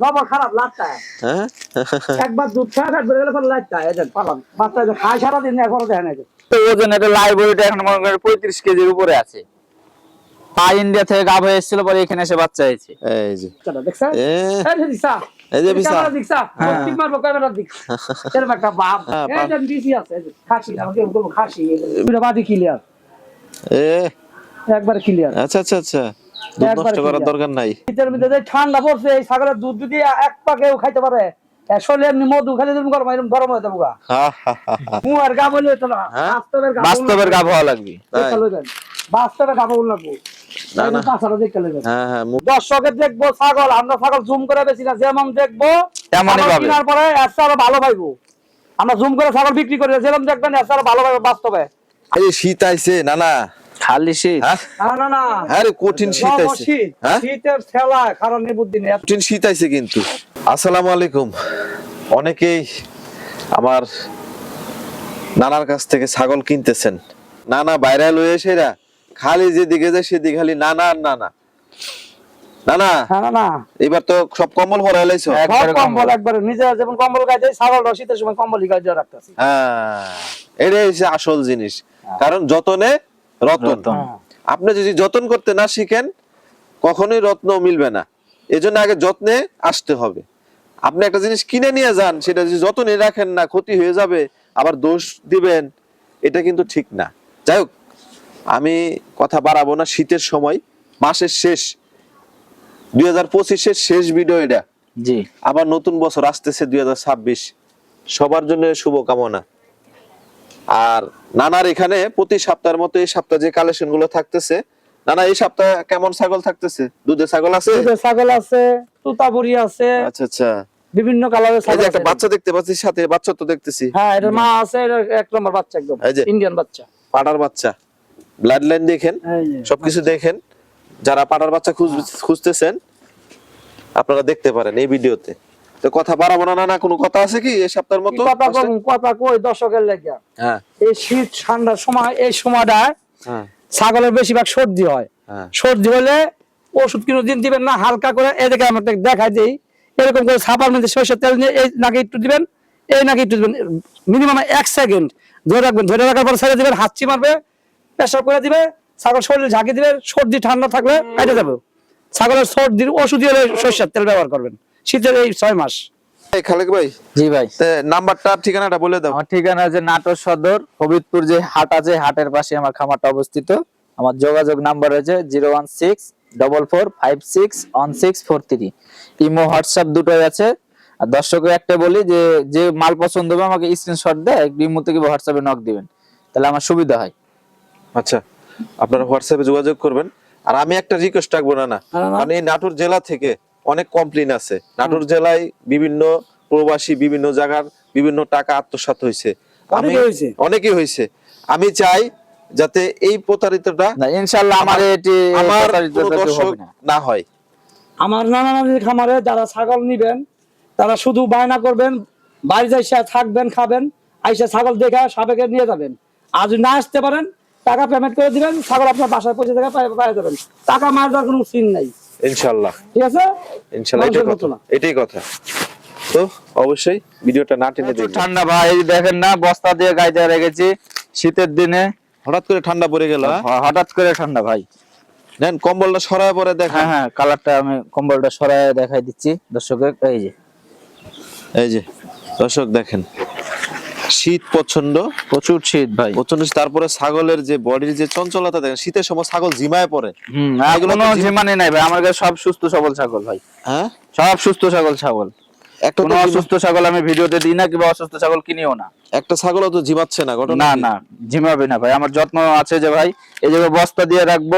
জবর খারাপ লাগতা হ্যাঁ? একবার দুধ খাওয়া কাটবে গেলে পরে লাগতা এই দেখ বাচ্চা যে খায় সারাদিন এখনও দেখে নাই তো ওজন এটা লাইভ ওয়েট এখন মনে করেন পঁয়ত্রিশ কেজির উপরে আছে। পা ইন্ডিয়া থেকে গাভ হয়ে এসেছিল পরে এখানে এসে বাচ্চা হয়েছে। এই যে। দেখছেন এই যে হ্যাঁ। ঠিক মারবো ক্যামেরা দিক। এরকম একটা বাপ। হ্যাঁ, এই যে দিশি আছে খাসি আমাকে খাসি দুটো বাদি ক্লিয়ার এ। একবার ক্লিয়ার আচ্ছা আচ্ছা আচ্ছা। দুধ নষ্ট করার দরকার নাই। শীতের মধ্যে যে ঠান্ডা পড়ছে এই ছাগলের দুধ যদি এক পা খাইতে পারে শরীরে এমনি মধু খাইলে তুমি গরম এরকম গরম হয়ে যাব গা হা, হা, হা, হা। মুয়ার গা বলে তো না। হ্যাঁ? বাস্তবের গা লাগবে। বাস্তবে গা লাগবো। হ্যাঁ দর্শকের দেখব ছাগল আমরা ছাগল জুম করে বেশি না যেমন দেখব কেনার পরে আরও ভালো পাইবো। আমরা জুম করে ছাগল বিক্রি করি যেরকম দেখবেন আরও ভালো পাইবো বাস্তবে। এই শীত আইছে না না খালি শীত। হ্যাঁ? না না হ্যাঁ কঠিন শীত শীত হ্যাঁ? শীতের ঠেলা কারণ বুদ্ধি নেই কঠিন শীত আইছে কিন্তু। আসসালামু আলাইকুম। অনেকেই আমার নানার কাছ থেকে ছাগল কিনতেছেন। নানা বাইরে লয়ে এসেরা খালি যেদিকে যায় সেদিকে খালি নানা আর নানা। নানা না না এবার তো সব কম্বল ভরা লাইছো? সব কম্বল। কম্বল। একবারে। নিজে যেমন কম্বল গাইতে ছাগল শীতের সময় কম্বলই গাইতে রাখতেছি। হ্যাঁ এটাই হচ্ছে আসল জিনিস। কারণ যতনে রতন। আপনি যদি যতন করতে না শিখেন কখনোই রত্ন মিলবে না। এজন্য আগে যত্নে আসতে হবে। আপনি একটা জিনিস কিনে নিয়ে যান সেটা যদি যত্নে রাখেন না ক্ষতি হয়ে যাবে আবার দোষ দিবেন এটা কিন্তু ঠিক না। যাই হোক আমি কথা বাড়াবো না শীতের সময় মাসের শেষ দুই হাজার পঁচিশের শেষ ভিডিও এটা। জি। আবার নতুন বছর আসতেছে দুই হাজার ছাব্বিশ। সবার জন্য শুভকামনা। আর নানার এখানে প্রতি সপ্তাহের মতো এই সপ্তাহে যে কালেকশনগুলো থাকতেছে নানা এই সপ্তাহে কেমন ছাগল থাকতেছে? দুধের ছাগল আছে? দুধের ছাগল আছে তুতাবুরি আছে আচ্ছা আচ্ছা। বিভিন্ন কালারের ছাগল একটা বাচ্চা দেখতে পাচ্ছি সাথে বাচ্চা তো দেখতেছি। হ্যাঁ এটার মা আছে এটা এক নম্বর বাচ্চা একদম ইন্ডিয়ান বাচ্চা। পাটার বাচ্চা। ব্লাড লাইন দেখেন সবকিছু দেখেন। যারা পাটার বাচ্চা খুঁজ- খুঁজতেছেন আপনারা দেখতে পারেন এই ভিডিওতে। তো কথা বাড়াবো না না কোনো কথা আছে কি এই সপ্তাহের মতো? কথা কম কথা কই দর্শকের লেগে হ্যাঁ। এই শীত ঠান্ডার সময় এই সময়টায় হ্যাঁ। ছাগলের বেশিরভাগ সর্দি হয়। হ্যাঁ। সর্দি হলে ওষুধ কিনে দিন দিবেন না হালকা করে এদিকে আমাকে দেখাই দিই। এরকম করে ছাপার মধ্যে সরষের তেল নিয়ে এই নাকি একটু দিবেন এই নাকি একটু দিবেন। মিনিমাম এক সেকেন্ড ধরে রাখবেন। ধরে রাখার পর ছেড়ে দিবেন হাঁচি মারবে পেশাব করে দিবে ছাগল শরীরে ঝাঁকি দিবে সর্দি ঠান্ডা থাকলে কেটে যাবে। ছাগলের সর্দির ওষুধ হলে সরষের তেল ব্যবহার করবেন। শীতের এই ছয় মাস। খালেক ভাই জি ভাই। নাম্বারটা ঠিকানাটা বলে দাও। আমার ঠিকানা আছে নাটোর সদর হবিবপুর যে হাট আছে হাটের পাশে আমার খামারটা অবস্থিত। আমার যোগাযোগ নাম্বার হচ্ছে zero one six double four five six one six four three. Imo WhatsApp দুটোই আছে। আর দর্শকের একটা বলি যে যে মাল পছন্দ হবে আমাকে স্ক্রিনশট দেয় ইমো থেকে হোয়াটসঅ্যাপে নক দিবেন। তাহলে আমার সুবিধা হয়। আচ্ছা আপনারা হোয়াটসঅ্যাপে যোগাযোগ করবেন। আর আমি একটা রিকোয়েস্ট রাখব না না না, না। মানে নাটোর জেলা থেকে অনেক কমপ্লেন আছে। নাটোর জেলায় বিভিন্ন প্রবাসী বিভিন্ন জায়গার বিভিন্ন টাকা আত্মসাৎ হয়েছে। আমি। অনেকেই হয়েছে। আমি চাই যাতে এই প্রতারিতটা আমার এটি আমার দর্শক না। হয়। আমার নানা নানির খামারে যারা ছাগল নিবেন তারা শুধু বায়না করবেন বাড়ি যাইসা থাকবেন খাবেন আইসা ছাগল দেখে সাবেকে নিয়ে যাবেন। আর যদি না আসতে পারেন টাকা পেমেন্ট করে দিবেন ছাগল আপনার বাসায় পৌঁছে থেকে পাই যাবেন। টাকা মার দেওয়ার কোনো সিন নাই। ইনশাল্লাহ ঠিক আছে? ইনশাল্লাহ এটাই কথা। এটাই কথা। তো অবশ্যই ভিডিওটা না টেনে ঠান্ডা ভাই দেখেন না বস্তা দিয়ে গাইতে রেখেছি। শীতের দিনে হঠাৎ করে ঠান্ডা পড়ে গেল হ্যাঁ? হঠাৎ করে ঠান্ডা ভাই। নেন কম্বলটা সরায় পরে দেখেন। হ্যাঁ হ্যাঁ কালারটা আমি কম্বলটা সরাই দেখাই দিচ্ছি। দর্শকের এই যে। এই যে দর্শক দেখেন। শীত প্রচণ্ড প্রচুর শীত ভাই। প্রচণ্ড শীত। তারপরে ছাগলের যে বডির যে চঞ্চলতা দেখেন শীতের সময় ছাগল ঝিমায় পড়ে। এগুলো ঝিমানি নাই ভাই। আমার কাছে সব সুস্থ সবল ছাগল ভাই। হ্যাঁ? সব সুস্থ ছাগল ছাগল। একটা কোনো অসুস্থ ছাগল আমি ভিডিওতে দিই না কিংবা অসুস্থ ছাগল কিনিও না। একটা ছাগলও তো ঝিমাচ্ছে না ঘটনা না না ঝিমাবে না ভাই। আমার যত্ন আছে যে ভাই এই যে বস্তা দিয়ে রাখব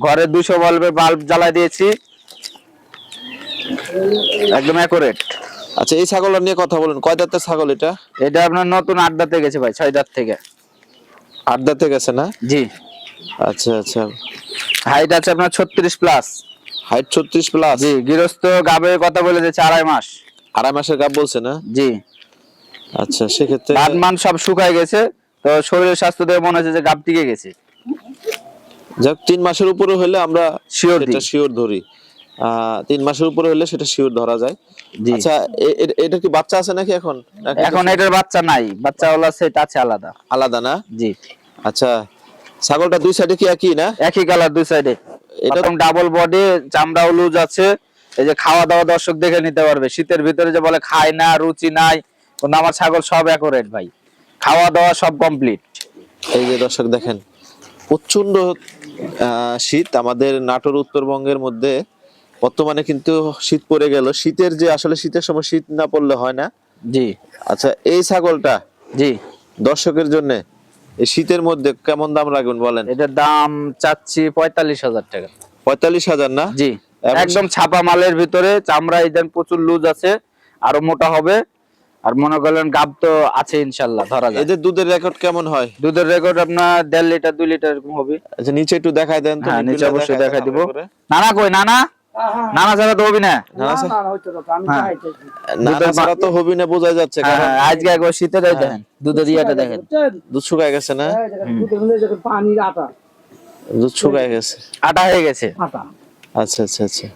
ঘরে দুশো বাল্বের বাল্ব জ্বালাই দিয়েছি। একদম অ্যাকুরেট আচ্ছা এই ছাগলটা নিয়ে কথা বলেন। কয় দাঁতের ছাগল এটা? এটা আপনার নতুন আড্ডাতে গেছে ভাই ছয় দাঁত থেকে। আট দাঁতে গেছে না? জি। আচ্ছা আচ্ছা। হাইট আছে আপনার ছত্রিশ প্লাস হাইট ছত্রিশ প্লাস জি গৃহস্থ গাবের কথা বলে দিয়েছে আড়াই মাস। আড়াই মাসের গাব বলছে না? জি। আচ্ছা সেক্ষেত্রে দাঁত মান সব শুকায় গেছে তো শরীরের স্বাস্থ্য দেখে মনে হচ্ছে যে গাব টিকে গেছে। যাক তিন মাসের উপরে হলে আমরা Sure এটা শিওর ধরি। তিন মাসের উপরে হলে সেটা শিওর ধরা যায়। আচ্ছা এটা কি বাচ্চা আছে নাকি এখন? এখন এটার বাচ্চা নাই। বাচ্চা ওলা সেট আছে আলাদা। আলাদা না? জি। আচ্ছা ছাগলটা দুই সাইডে কি একই না? একই কালার দুই সাইডে এটা- এটা ডাবল বডি চামড়াও লুজ আছে। এই যে খাওয়া দাওয়া দর্শক দেখে নিতে পারবে। শীতের ভিতরে যে বলে খায় না রুচি নাই কিন্তু আমার ছাগল সব অ্যাকোরেট ভাই। খাওয়া দাওয়া সব কমপ্লিট এই যে দর্শক দেখেন প্রচণ্ড আহ, শীত আমাদের নাটোর উত্তরবঙ্গের মধ্যে। বর্তমানে কিন্তু শীত পড়ে গেল। শীতের যে আসলে শীতের সময় শীত না পড়লে হয় না। জি। আচ্ছা এই ছাগলটা জি। দর্শকের জন্য এই শীতের মধ্যে কেমন দাম রাখবেন বলেন? এটার দাম চাচ্ছি পঁয়তাল্লিশ হাজার টাকা। পঁয়তাল্লিশ হাজার না? জি। একদম ছাপা মালের ভিতরে চামড়া ইদান প্রচুর লুজ আছে আরও মোটা হবে। আর মনে করলেন গাব তো আছে ইনশাল্লাহ ধরা যায় এদের দুধের রেকর্ড কেমন হয়? দুধের রেকর্ড আপনার দেড় লিটার দুই লিটার এরকম হবে। আচ্ছা নিচে একটু দেখাই দেন তো হ্যাঁ নিচে অবশ্যই দেখাই দিব। নানা কই নানা? নানা ছাড়া তো হবি না? না, আচ্ছা। আমি হ্যাঁ। ছাড়া তো হবি না বোঝা যাচ্ছে হ্যাঁ, হ্যাঁ, আজকে একবার শীতের এই দেখেন দুধের ইয়েটা দেখেন। দুধ শুকায় গেছে না? পানির আটা। দুধ শুকায় গেছে। আটা হয়ে গেছে। আটা। আচ্ছা আচ্ছা আচ্ছা।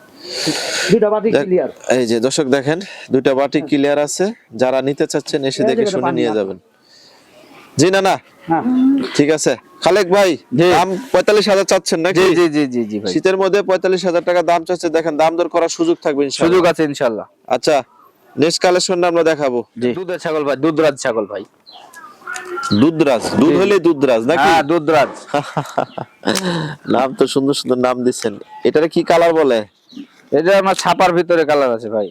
এই যে দর্শক দেখেন দুইটা বাটি ক্লিয়ার আছে যারা নিতে চাচ্ছেন এসে দেখে শুনে নিয়ে যাবেন। জি না না ঠিক আছে? খালেক ভাই। দাম পঁয়তাল্লিশ হাজার চাচ্ছেন নাকি? জি জি জি জি জি শীতের মধ্যে পঁয়তাল্লিশ হাজার টাকা দাম চাচ্ছে দেখেন দাম দর করার সুযোগ থাকবে সুযোগ আছে ইনশাল্লাহ। আচ্ছা নেক্সট কালেকশনটা আমরা দেখাবো। দুধের ছাগল ভাই দুধরাজ ছাগল ভাই। দুধরাজ? দুধ হলে দুধরাজ নাকি? হ্যাঁ দুধরাজ। নাম তো সুন্দর সুন্দর নাম দিচ্ছেন। এটারে কি কালার বলে? এটা আমার ছাপার ভিতরে কালার আছে ভাই।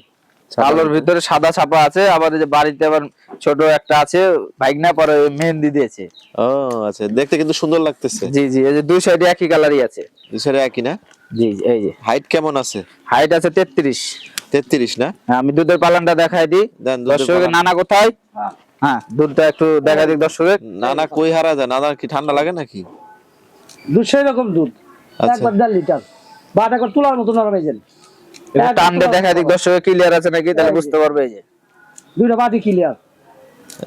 কালোর ভিতরে সাদা ছাপা আছে আবার যে বাড়িতে আবার ছোট একটা আছে ভাইগনা পরে মেহেন্দি দিয়েছে। ও আচ্ছা দেখতে কিন্তু সুন্দর লাগতেছে। জি জি এই যে দুই সাইডে একই কালারই আছে। দুসরে একই না? জি জি, এই যে। হাইট কেমন আছে? হাইট আছে তেত্রিশ। তেত্রিশ না? আমি দুধের পালানটা দেখাই দিই। পালান। নানা কোথায়? হ্যাঁ দুধটা একটু দেখাই দিই দর্শকের। নানা কই হারা যায়? নানা কি ঠান্ডা লাগে নাকি? দুশো রকম দুধ। আচ্ছা। একবার দেড় লিটার। বাট একবার তোলার মতো নরম এই যে একটু টান দিয়ে দেখাই দিই দর্শকের ক্লিয়ার আছে নাকি? তাহলে বুঝতে পারবে এই যে। দুইটা বাটি ক্লিয়ার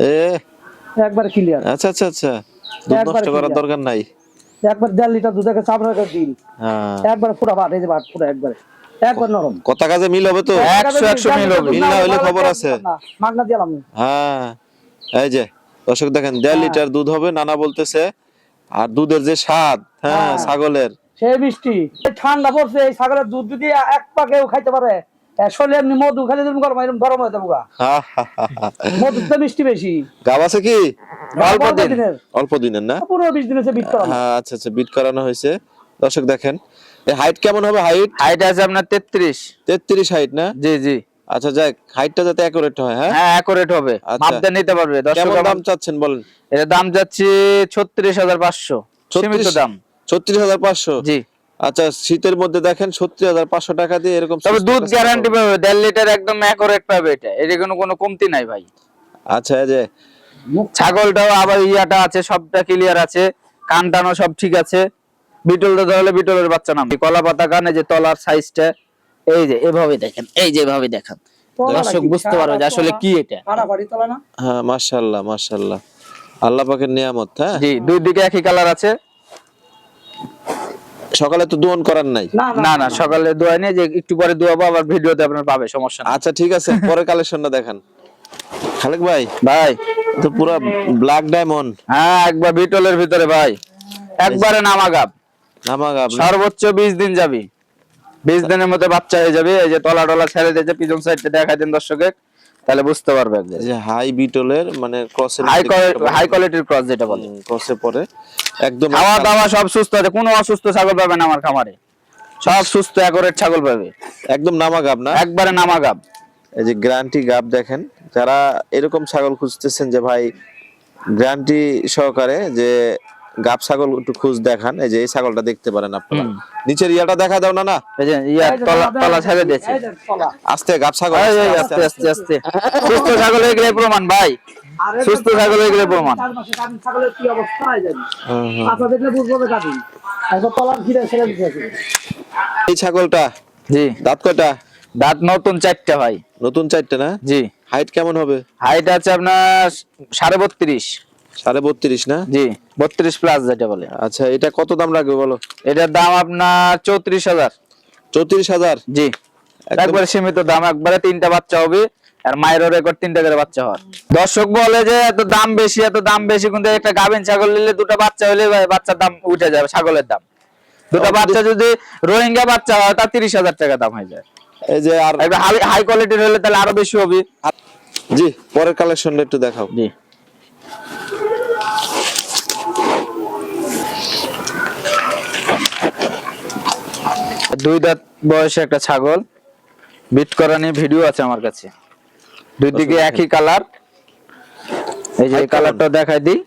এ। একবার ক্লিয়ার আচ্ছা আচ্ছা আচ্ছা। দুধ নষ্ট করার দরকার নাই। একবার দেড় লিটার দুধ একটা চাপড়া একটা দিন। হ্যাঁ। একবার বাট এই যে ফুটা একবারে। একবার নরম। কথা কাজে মিল হবে তো? একশো একশো মিল হবে। মিল না হইলে খবর আছে। মাগনা দিলাম হ্যাঁ এই যে দর্শক দেখেন দেড় লিটার দুধ হবে নানা বলতেছে। আর দুধের যে স্বাদ হ্যাঁ হ্যাঁ। ছাগলের। মিষ্টি ঠান্ডা পড়ছে এই ছাগলের দুধ যদি এক পাকেও খাইতে পারে এমনি মধু তুমি গরম এরকম গরম হয়ে যাব। মধু তো মিষ্টি বেশি। গাব আছে কি? অল্প দিনের। অল্প দিনের না? পুরো বিশ দিনের সে বিট করা হ্যাঁ আচ্ছা আচ্ছা বিট করানো হয়েছে। দর্শক দেখেন এই হাইট কেমন হবে? হাইট হাইট আছে আপনার তেত্রিশ। তেত্রিশ হাইট না? জি জি। আচ্ছা যাক হাইটটা যাতে অ্যাকুরেট হয় হ্যাঁ? হ্যাঁ অ্যাকুরেট হবে। আচ্ছা। মাপতে নিতে পারবে। দর্শক দাম চাচ্ছেন বলেন? এর দাম যাচ্ছে ছত্রিশ হাজার পাঁচশো। সীমিত দাম। ছত্রিশ হাজার পাঁচশো? জি। আচ্ছা শীতের মধ্যে দেখেন ছত্রিশ হাজার পাঁচশো টাকা দিয়ে এরকম তবে দুধ গ্যারান্টি পাবে দেড় লিটার একদম অ্যাকুরেট পাবে এটা। এর কোনো কোনো কমতি নাই ভাই। আচ্ছা এই যে ছাগলটাও আবার ইয়াটা আছে সবটা ক্লিয়ার আছে কান সব ঠিক আছে। বিটলটা ধরলে বিটলের বাচ্চা নাম কলা পাতা কানে যে তলার সাইজটা এই যে এভাবে দেখেন এই যে এভাবে দেখেন। দর্শক বুঝতে পারবে যে আসলে কি এটা। ফাটাফাটি তোলা না? হ্যাঁ মাশাআল্লাহ মাশাআল্লাহ। আল্লাহ পাকের নিয়ামত হ্যাঁ? জি দুই দিকে একই কালার আছে। সকালে তো দোয়ন করার নাই? না না সকালে দোয়া নেই যে একটু পরে দোয়াবো আবার ভিডিওতে আপনার পাবে সমস্যা আচ্ছা ঠিক আছে পরে কালেকশনটা দেখান। খালেক ভাই ভাই। তো পুরো ব্ল্যাক ডায়মন্ড হ্যাঁ একবার বিটলের ভিতরে ভাই। একবারে নামাগাব। নামাগাব সর্বোচ্চ বিশ দিন যাবি। বিশ দিনের মধ্যে বাচ্চা হয়ে যাবে এই যে তলা টলা ছেড়ে দিয়েছে পিছন সাইডটা দেখাই দিন দর্শকে তাহলে বুঝতে পারবে যে হাই বিটলের মানে ক্রসের হাই হাই কোয়ালিটির ক্রস যেটা বলে ক্রসে পরে একদম খাওয়া দাওয়া সব সুস্থ আছে কোনো অসুস্থ ছাগল পাবে না আমার খামারে। সব সুস্থ একরেট ছাগল পাবে। একদম নামাগাব না? একবারে নামাগাব। এই যে গ্যারান্টি গাব দেখেন যারা এরকম ছাগল খুঁজতেছেন যে ভাই গ্যারান্টি সহকারে যে গাব ছাগল একটু খুঁজ দেখান। এই যে এই ছাগলটা দেখতে পারেন আপনারা। নিচের ইয়াটা দেখা দাও না না? এই যে ইয়া তলা তলা ছেড়ে দিয়েছে। আস্তে গাব ছাগল আস্তে, আস্তে আস্তে সুস্থ ছাগল হয়ে গেলে প্রমাণ ভাই। সুস্থ ছাগল হয়ে গেলে প্রমাণ। চার মাসে কাটিং ছাগলের কি অবস্থা হয় জানি হুম। আচ্ছা দেখলে বুঝব কাটিং একবার তলার ঘিরে ছেড়ে দিতেছে এই ছাগলটা জি। দাঁত কয়টা? দাঁত নতুন চারটা ভাই। নতুন চারটে না? জি। হাইট কেমন হবে? হাইট আছে আপনার সাড়ে বত্রিশ। সাড়ে বত্রিশ না? জি বত্রিশ প্লাস যেটা বলে। আচ্ছা এটা কত দাম লাগবে বলো? এটার দাম আপনার চৌত্রিশ হাজার। চৌত্রিশ হাজার? জি একবারে সীমিত দাম একবারে তিনটা বাচ্চা হবে আর মায়েরও রেকর্ড তিনটা করে বাচ্চা হয় দর্শক বলে যে এত দাম বেশি এত দাম বেশি কিন্তু একটা গাভিন ছাগল নিলে দুটো বাচ্চা হলে বাচ্চার দাম উঠে যাবে ছাগলের দাম। দুটো বাচ্চা যদি রোহিঙ্গা বাচ্চা হয় তার তিরিশ হাজার টাকা দাম হয়ে যায়। এই যে আর হাই কোয়ালিটির হলে তাহলে আরও বেশি হবে। জি পরের কালেকশনটা একটু দেখাও। জি। দুই দাঁত বয়সে একটা ছাগল। বিট করা নিয়ে ভিডিও আছে আমার কাছে। দুই দিকে একই কালার এই যে কালারটা দেখাই দিই।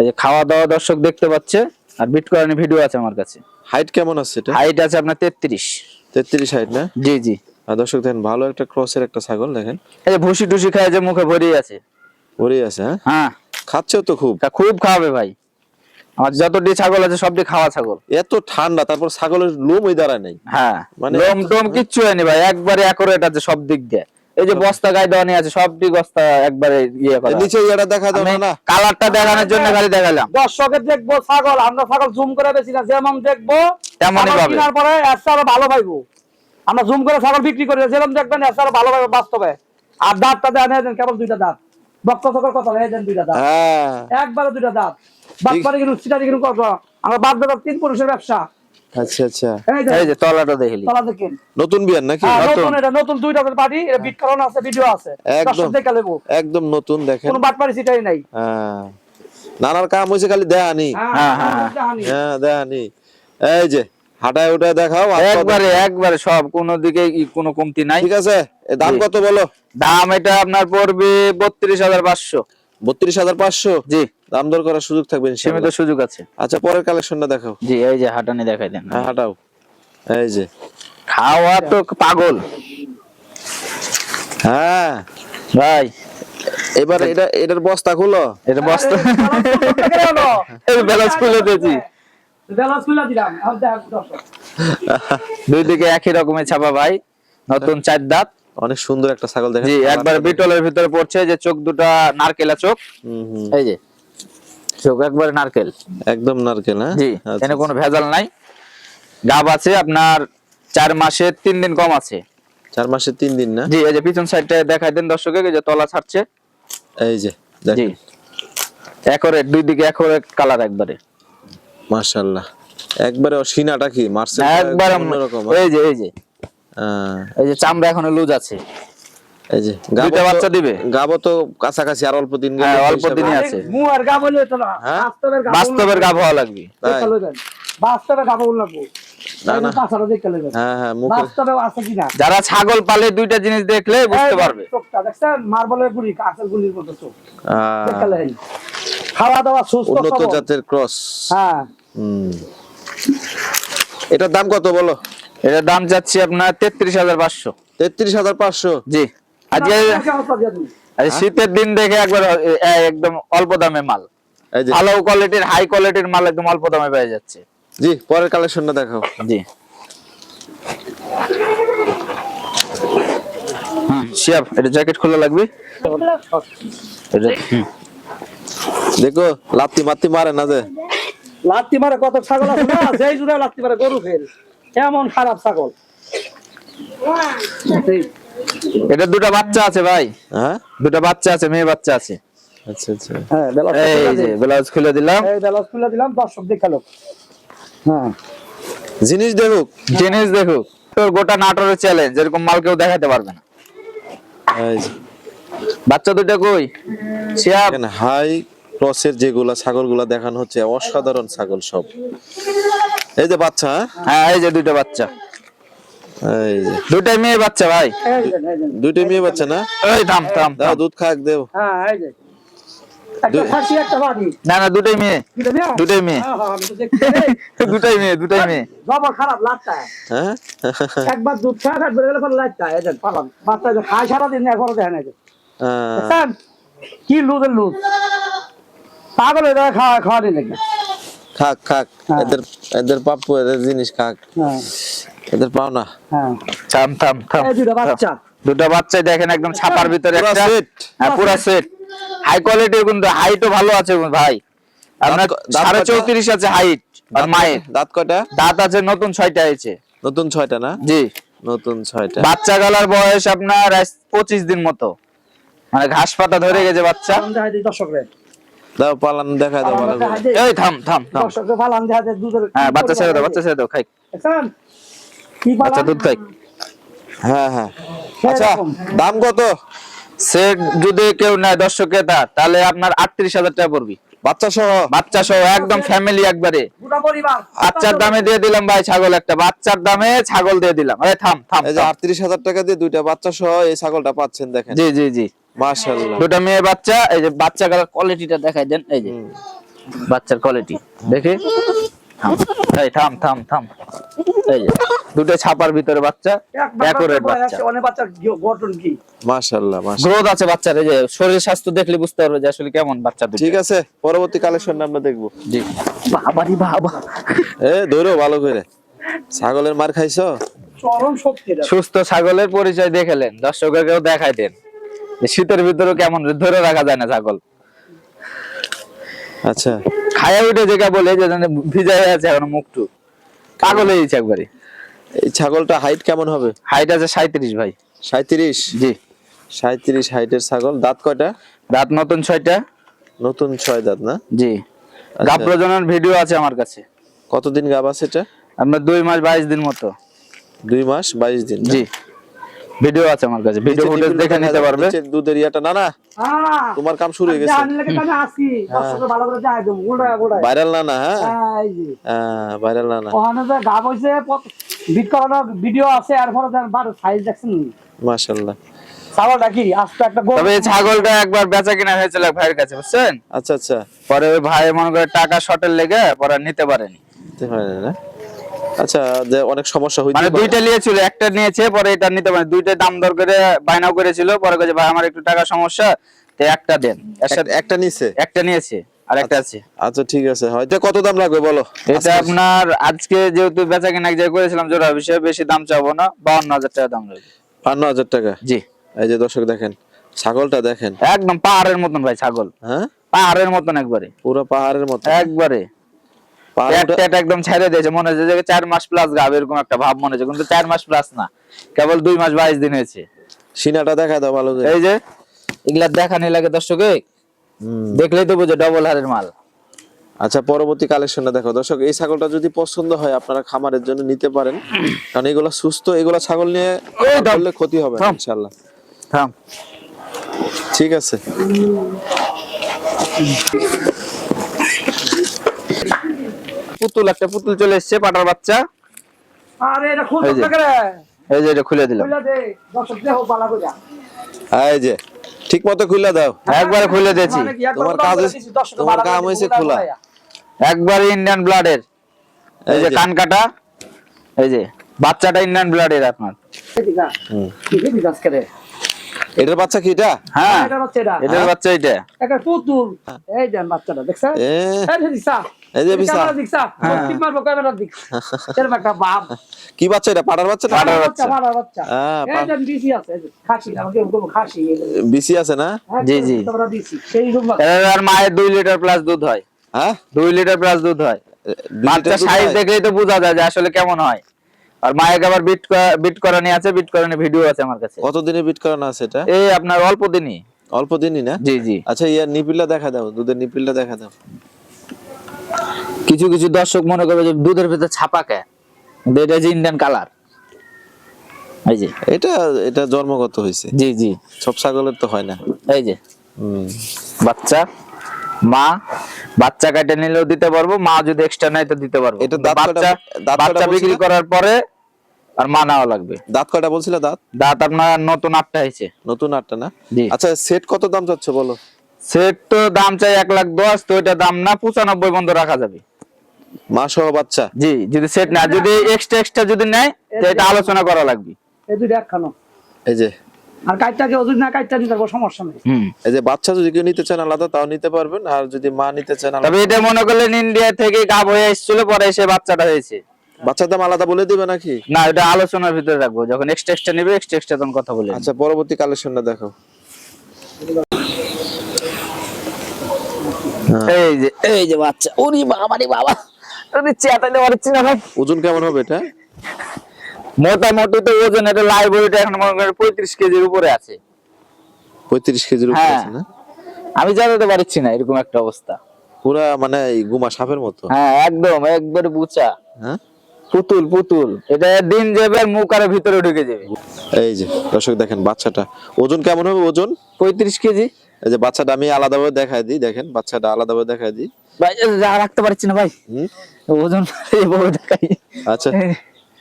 এই যে খাওয়া দাওয়া দর্শক দেখতে পাচ্ছে আর বিট করা নিয়ে ভিডিও আছে আমার কাছে। হাইট কেমন আছে এটা? হাইট আছে আপনার তেত্রিশ। তেত্রিশ হাইট না? জি জি। আর দর্শক দেখেন ভালো একটা ক্রসের একটা ছাগল দেখেন। এই যে ভুসি টুসি খায় যে মুখে ভরিয়ে আছে। ভরে আছে হ্যাঁ? হ্যাঁ। খাচ্ছেও তো খুব। খুব খাওয়াবে ভাই। আমার যতটি ছাগল আছে সবটি খাওয়া ছাগল। এত ঠান্ডা তারপর ছাগলের লোম ওই দাঁড়ায় নাই। হ্যাঁ মানে- লোম টোম কিচ্ছু হয়নি ভাই একবারে অ্যাকুরেট আছে সব দিক দিয়ে। এই যে বস্তা গায়ে দেওয়া আছে সবটি বস্তা একবারে ইয়ে করা নিচে এটা দেখা দাও না না। কালারটা দেখানোর জন্য খালি দেখালাম। দর্শকের দেখব ছাগল আমরা ছাগল জুম করে বেশি না যেমন দেখব তেমনই ছাগল পাবে। কেনার পরে এসে আরও ভালো পাইবো। আমরা জুম করে ছাগল বিক্রি করে যেরকম দেখবেন এসে আরও ভালো পাইবো বাস্তবে। আর দাঁতটা দেন কেবল দুইটা দাঁত। বক্ত চকর কথা দেন দুইটা দাঁত। হ্যাঁ। একবারে দুইটা দাঁত। বাদবারে কিন্তু সিটারি কিন্তু কত? আমরা দাদা তিন পুরুষের ব্যবসা। আচ্ছা আচ্ছা। এই যে তলাটা দেখলি। তলা দেখেন। নতুন বিয়ার নাকি? হ্যাঁ, নতুন। এটা নতুন দুইটা পার্টি এটা বিট করানো আছে ভিডিও আছে। একদম। দেখে লেবো। একদম নতুন দেখেন। কোনো বাটপারি সিটাই নাই। হ্যাঁ। নানার কাম হয়েছে খালি দেহানি হ্যাঁ, হ্যাঁ। হ্যাঁ। দেহানি এই যে হাঁটায় উঠায় দেখাও একবারে একবারে সব কোনো দিকে কোনো কমতি নাই। ঠিক আছে দাম কত বলো? দাম এটা আপনার পড়বে বত্রিশ হাজার পাঁচশো। বত্রিশ হাজার পাঁচশো? জি। দাম দর করার সুযোগ থাকবে সীমিত সুযোগ আছে। আচ্ছা পরের কালেকশনটা দেখাও। জি এই যে হাঁটানি দেখাই দেন। হ্যাঁ হাঁটাও। এই যে। খাওয়া তো পাগল। হ্যাঁ। ভাই। এবার এটা এটার বস্তা খুলো। এটা বস্তা। আরে, ব্যালেন্স এই ব্যালেন্স খুলে দিয়েছি। ব্যালেন্স খুলে দিলাম। দুই দিকে একই রকমের ছাপা ভাই। নতুন চার দাঁত। অনেক সুন্দর একটা ছাগল দেখেন জি একবার বিটলের ভিতরে পড়ছে যে চোখ দুটা নারকেলা চোখ। এই যে চোখ একবারে নারকেল। একদম নারকেল হ্যাঁ? জি আচ্ছা, এখানে কোনো ভেজাল নাই। গাব আছে আপনার চার মাসে তিন দিন কম আছে। চার মাসে তিন দিন না? জি এই যে পিছন সাইডটা দেখাই দেন দর্শকে যে তলা ছাড়ছে। এই যে দেখেন। একরে দুই দিকে একরে কালার একবারে। মাশাআল্লাহ। একবারে সিনাটা কি? মার্সেল একবার অন্যরকম এই যে এই যে। হ্যাঁ, এই যে চামড়া এখনও লুজ আছে এই যে দুইটা বাচ্চা দিবে? গাবো তো কাছাকাছি আর অল্প দিন গেলে হ্যাঁ, অল্প দিনই আছে। মু আর গা বলে তো না হ্যাঁ? বাস্তবের গা বাস্তবের গা হওয়া লাগবে তাই? দেখে লইবেন। বাস্তবে গা বল লাগবো না, এই যে না। তাছাড়া দেখে লইবেন। হ্যাঁ হ্যাঁ মুখে বাস্তবে আছে কিনা যারা ছাগল পালে দুইটা জিনিস দেখলে বুঝতে পারবে চোখটা গুলি কাঁচের গুলির মতো চোখ আহ, দেখে লইবেন। খাওয়া দাওয়া সুস্থ উন্নত জাতের ক্রস হ্যাঁ এটার দাম কত বলো এটার দাম যাচ্ছে আপনার তেত্রিশ হাজার পাঁচশো। তেত্রিশ হাজার পাঁচশো? জি। আজকে শীতের দিন দেখে একবার একদম অল্প দামে মাল। ভালো কোয়ালিটির হাই কোয়ালিটির মাল একদম অল্প দামে পেয়ে যাচ্ছে। জি পরের কালেকশনটা দেখাও। জি। শিয়াব এটা জ্যাকেট খোলা লাগবে? দেখো লাত্তি মাত্তি মারে না যে। লাত্তি মারে কত ছাগল আছে? না যেই জুড়ে লাত্তি মারে গরু ফেল এমন খারাপ ছাগল? এটা দুটো বাচ্চা আছে ভাই। হ্যাঁ? দুটো বাচ্চা আছে মেয়ে বাচ্চা আছে। আচ্ছা আচ্ছা। হ্যাঁ এই যে ব্লাউজ খুলে দিলাম। এই বেলা খুলে দিলাম দর্শক দেখাল। হ্যাঁ। জিনিস দেখুক। জিনিস দেখো তোর গোটা নাটোরের চ্যালেঞ্জ এরকম মাল কেউ দেখাতে পারবে না। এই যে। বাচ্চা দুটো কই? শিয়াব হাই ক্রসের যেগুলা ছাগলগুলা দেখানো হচ্ছে অসাধারণ ছাগল সব। এই যে বাচ্চা হ্যাঁ? হ্যাঁ এই যে দুটো বাচ্চা। এই যে। দুটাই মেয়ে বাচ্চা ভাই? এই এই। দুইটা মেয়ে বাচ্চা না? থাম থাম দাও দুধ খাক দেও। হ্যাঁ এই যে। না না দুটাই মেয়ে? দুটোই মেয়ে। হ্যাঁ, হ্যাঁ, আমি তো দেখছি। এই, দুটাই মেয়ে দুটাই মেয়ে। জবর খারাপ লাটটা। হ্যাঁ? একবার দুধ গেলে পরে এই পালাম। বাচ্চা এখনও দেখেন এই হ্যাঁ। কি লুজ? পাগল খাওয়া খাওয়া দিলে খাক খাক। হ্যাঁ। এদের এদের পাপ্পু এদের জিনিস খাক। হ্যাঁ। এদের পাও না হ্যাঁ। থাম থাম থাম। দুটো বাচ্চা। দুটো বাচ্চাই দেখেন একদম ছাপার ভিতরে পুরা একটা। হ্যাঁ পুরা সেট হাই কোয়ালিটির কিন্তু হাইটও ভালো আছে ভাই। আপনার সাড়ে চৌত্রিশ আছে হাইট আর মায়ের। দাঁত কয়টা? দাঁত আছে নতুন ছয়টা হয়েছে। নতুন ছয়টা না? জি। নতুন ছয়টা। বাচ্চা গালার বয়স আপনার পঁচিশ দিন মতো। মানে ঘাস পাতা ধরে গেছে বাচ্চা। দর্শকরে দাও পালান দেখা দাও ভালো করে। দেখাই এই থাম থাম থাম। দর্শকরে পালান দেখাই দাও দুধের হ্যাঁ বাচ্চা ছেড়ে দাও বাচ্চা ছেড়ে দাও খাই? কি বাচ্চা আচ্ছা দুধ খাই। হ্যাঁ হ্যাঁ। আচ্ছা দাম কত? সেট যদি কেউ নেয় দর্শক ক্রেতা তাহলে আপনার আটত্রিশ হাজার টাকা পড়বি। বাচ্চা সহ বাচ্চা সহ একদম ফ্যামিলি একবারে। বাচ্চার দামে দিয়ে দিলাম ভাই ছাগল একটা বাচ্চার দামে ছাগল দিয়ে দিলাম। আরে থাম থাম এই যে থাম। আটত্রিশ হাজার টাকা দিয়ে দুইটা বাচ্চা সহ এই ছাগলটা পাচ্ছেন দেখেন। জি জি জি। দুটা মেয়ে বাচ্চা এই যে বাচ্চা কোয়ালিটিটা দেখাই দেন এই যে। বাচ্চার কোয়ালিটি দেখি। এই থাম থাম থাম। এই দুটো ছাপার ভিতরে বাচ্চা অ্যাকুরেট বাচ্চা অনেক বাচ্চার গি- গঠন কি? মাশাল্লাহ গ্রোথ আছে বাচ্চার এই যে শরীর স্বাস্থ্য দেখলে বুঝতে পারবে যে আসলে কেমন বাচ্চা দুটো। ঠিক আছে পরবর্তী কালেকশন আমরা দেখব। জি। বাবারি বাবা। এ ধরো ভালো করে। ছাগলের মার খাইছো? চরম সত্যি সুস্থ ছাগলের পরিচয় দেখালেন দর্শকেরকেও দেখাই দেন। শীতের ভিতরে কেমন ধরে রাখা যায় না ছাগল। আচ্ছা। খায়া উঠে যেটা বলে যে ভিজাই আছে এখন মুখটু পাগল হয়ে গেছে একবারে। এই ছাগলটা হাইট কেমন হবে? হাইট আছে সাঁত্রিশ ভাই। সাঁত্রিশ জি। সাঁত্রিশ হাইটের ছাগল। দাঁত কয়টা? দাঁত নতুন ছয়টা। নতুন ছয় দাঁত না? জি। গাব প্রজনন ভিডিও আছে আমার কাছে। কতদিন গাব আছে এটা? আপনার দুই মাস বাইশ দিন মতো। দুই মাস বাইশ দিন জি। ভিডিও আছে আমার কাছে। ভিডিও ফুটেজ দেখে নিতে পারবে। দুধের ইয়াটা না না তোমার কাম শুরু হয়ে গেছে। জানি লাগে তো আমি আসি, দর্শকরা ভালো করে যাই দেবো, গোড়ায় গোড়ায়। ভাইরাল না না হ্যাঁ? হ্যাঁ। হ্যাঁ ভাইরাল না না। ওখানে যে গাব হইছে, পত- বিট করানোর ভিডিও আছে আর পরে বারো সাইজ দেখছেন মাশাল্লাহ ছাগলটা কি? আস্তে একটা তবে ছাগলটা একবার বেচা কিনা হয়েছিল ভাইয়ের কাছে বুঝছেন? আচ্ছা আচ্ছা। পরে ভাই মনে করে টাকা শর্টের লেগে পরে আর নিতে পারেনি। বুঝতে পারি না? আচ্ছা যে অনেক সমস্যা মানে দুইটা নিয়েছিল একটা নিয়েছে পরে এটা নিতে পারে। দুইটা দাম দর করে বায়নাও করেছিল পরে কাছে ভাই আমার একটু টাকা সমস্যা তো একটা দেন। একটা- নিয়েছে আর একটা আছে। আচ্ছা ঠিক আছে। হয়তো কত দাম লাগবে বলো? এটা আপনার আজকে যেহেতু বেচা কিনা করেছিলাম জোড়া বিষয়ে বেশি দাম চাবো না বাউন্ন হাজার টাকা দাম লাগবে। টাকা? জি। এই যে দর্শক দেখেন ছাগলটা দেখেন। একদম পাহাড়ের মতন ভাই ছাগল। হ্যাঁ? পাহাড়ের মতন একবারে। পুরো পাহাড়ের মতো একবারে। একদম ছেড়ে দিয়েছে। মনে হচ্ছে যে চার মাস প্লাস গাব এরকম একটা ভাব মনে হচ্ছে। কিন্তু চার মাস প্লাস না। কেবল দুই মাস বাইশ দিন হয়েছে। সিনাটা দেখা দাও ভালো করে। এই যে এগুলা দেখানি লাগে দর্শকে। দেখলেই তো বুঝে ডবল হারের মাল। আচ্ছা পরবর্তী কালেকশনটা দেখো। দর্শক এই ছাগলটা যদি পছন্দ হয় আপনারা খামারের জন্য নিতে পারেন। কারণ এগুলা সুস্থ এগুলা ছাগল নিয়ে করলে ক্ষতি হবে ইনশাআল্লাহ। থাম। ঠিক আছে। পুতুল একটা পুতুল চলে এসছে পাটার বাচ্চা আরে এটা এই যে। এটা খুলে দিলাম। এই যে ঠিক মতো খুলে দাও একবারে খুলে দিয়েছি মানে কি, একবার তোমার কাজ করে হয়েছে- দিছি, দর্শক তোমার কাম হয়েছে খোলা। একবার ইন্ডিয়ান ব্লাডের এই যে যে। কান কাটা এই যে বাচ্চাটা ইন্ডিয়ান ব্লাডের আপনার। এটার বাচ্চা কি এটা হ্যাঁ। এটার বাচ্চা এটা একটা পুতুল। এই দেন বাচ্চাটা, দেখছেন? এই যে। টিপ মারবো দিক। একটা। কি বাচ্চা এটা বাচ্চা বাচ্চা। বাচ্চা। হ্যাঁ, এই বিসি আছে, খাসি, আমাকে বলব খাসি। বিসি আছে না হ্যাঁ, জি, জি। তোমরা দিছি। সেই রকম আর মায়ের দুই লিটার প্লাস দুধ হয় হ্যাঁ দুই লিটার প্লাস দুধ হয় বাচ্চা সাইজ হয়? দেখলেই তো বোঝা যায় যে আসলে কেমন হয় আর মায়ের আবার বিট বিট করানি আছে বিট করানি ভিডিও আছে আমার কাছে কতদিনে বিট করানো আছে এটা এই আপনার অল্প দিনই অল্প দিনই না জি জি আচ্ছা ইয়ার নিপিলটা দেখা দাও দুধের নিপিলটা দেখা দাও কিছু কিছু দর্শক মনে করবে যে দুধের ভিতরে ছাপা কে? এটা যে ইন্ডিয়ান কালার এই যে। এটা এটা জন্মগত হয়েছে। জি জি। সব ছাগলের তো হয় না। এই যে। হুম। বাচ্চা মা বাচ্চা কাটে নিলেও দিতে পারব মা যদি এক্সট্রা নেয় তো দিতে পারব। এটা বাচ্চা বাচ্চা বিক্রি করার পরে আর মা নেওয়া লাগবে। দাঁত কয়টা বলছিল দাঁত? দাঁত আপনার নতুন আটটা হয়েছে। নতুন আটটা না? আচ্ছা সেট কত দাম চাচ্ছে বলো? সেট তো দাম চাই এক লাখ দশ তো এটা দাম না পঁচানব্বই বন্ধ রাখা যাবে। মা সহ বাচ্চা। জি যদি সেট না যদি এক্সট্রা এক্সট্রা যদি নেয় তো এটা আলোচনা করা লাগবে। এই দুইটা একখানো। এই যে। আর কাইটটাকে ওদের না কাইটটা নিতে পারব সমস্যা নেই। হুম। এই যে বাচ্চা যদি কেউ নিতে চান আলাদা তাও নিতে পারবেন আর যদি মা নিতে চান আলাদা তবে এটা মনে করলেন ইন্ডিয়া থেকে গাব হয়ে এসেছিল পরে এসে বাচ্চাটা হয়েছে। বাচ্চার দাম আলাদা বলে দিবে নাকি? না এটা আলোচনার ভিতরে রাখব যখন এক্সট্রা এক্সট্রা নেবে এক্সট্রা এক্সট্রা তখন কথা বলে আচ্ছা পরবর্তী কালেকশনটা দেখো এই যে এই যে বাচ্চা। ওরে বাবা রে বাবা। ওরে চেতাইতে পারছি না ভাই। ওজন কেমন হবে এটা? মোটামুটি তো ওজন এটা লাইভ ওয়েট এখন মনে করেন পঁয়ত্রিশ কেজির উপরে আছে। পঁয়ত্রিশ কেজির উপরে হ্যাঁ। আছে না? আমি জানাতে পারছি না এরকম একটা অবস্থা। পুরা মানে গুমা সাপের মতো? হ্যাঁ একদম একবারে বুচা হ্যাঁ? পুতুল পুতুল। এটা দিন যাবে মুখ আরও ভিতরে ঢুকে যাবে। এই যে দর্শক দেখেন বাচ্চাটা। ওজন কেমন হবে ওজন? পঁয়ত্রিশ কেজি। এই যে বাচ্চাটা আমি আলাদাভাবে দেখাই দিই দেখেন বাচ্চাটা আলাদাভাবে দেখাই দিই। ভাই যা রাখতে পারছি না ভাই। ওজন এইভাবে দেখাই। আচ্ছা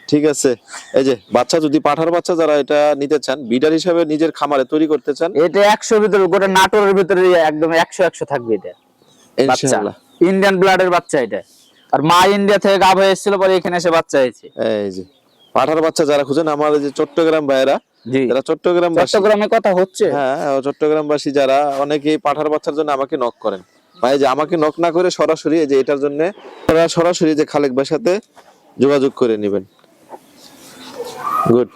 ঠিক আছে। এই যে বাচ্চা যদি পাঠার বাচ্চা যারা এটা নিতে চান বিডার হিসাবে নিজের খামারে তৈরি করতে চান এটা একশো ভিতরে গোটা নাটোরের ভিতরে একদম একশো একশো থাকবে এটা। ইনশাআল্লাহ। ইন্ডিয়ান ব্লাডের বাচ্চা এটা। আর মা ইন্ডিয়া থেকে গাভ হয়ে এসেছিল পরে এখানে এসে বাচ্চা হয়েছে। এই যে পাঠার বাচ্চা যারা খুঁজেন আমার এই যে চট্টগ্রাম ভাইয়েরা যারা চট্টগ্রাম চট্টগ্রামে কথা হচ্ছে। হ্যাঁ চট্টগ্রামবাসী যারা অনেকেই পাঠার বাচ্চার জন্য আমাকে নক করেন। ভাই যে আমাকে নক না করে সরাসরি যে এটার জন্য সরাসরি যে খালেক ভাইয়ের সাথে যোগাযোগ করে নেবেন। গুড